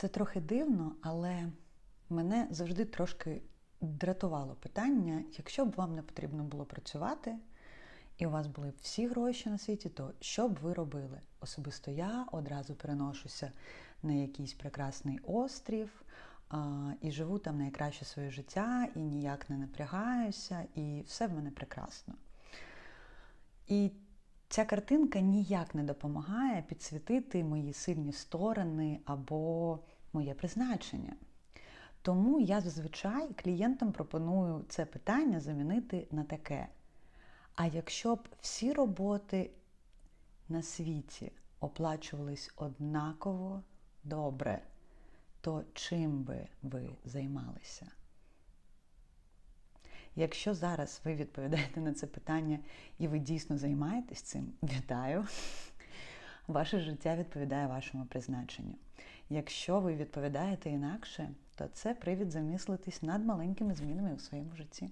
Це трохи дивно, але мене завжди трошки дратувало питання: якщо б вам не потрібно було працювати, і у вас були всі гроші на світі, то що б ви робили? Особисто я одразу переношуся на якийсь прекрасний острів і живу там найкраще своє життя, і ніяк не напрягаюся, і все в мене прекрасно. І ця картинка ніяк не допомагає підсвітити мої сильні сторони або моє призначення. Тому я зазвичай клієнтам пропоную це питання замінити на таке. А якщо б всі роботи на світі оплачувались однаково добре, то чим би ви займалися? Якщо зараз ви відповідаєте на це питання і ви дійсно займаєтесь цим, вітаю! Ваше життя відповідає вашому призначенню. Якщо ви відповідаєте інакше, то це привід замислитись над маленькими змінами у своєму житті.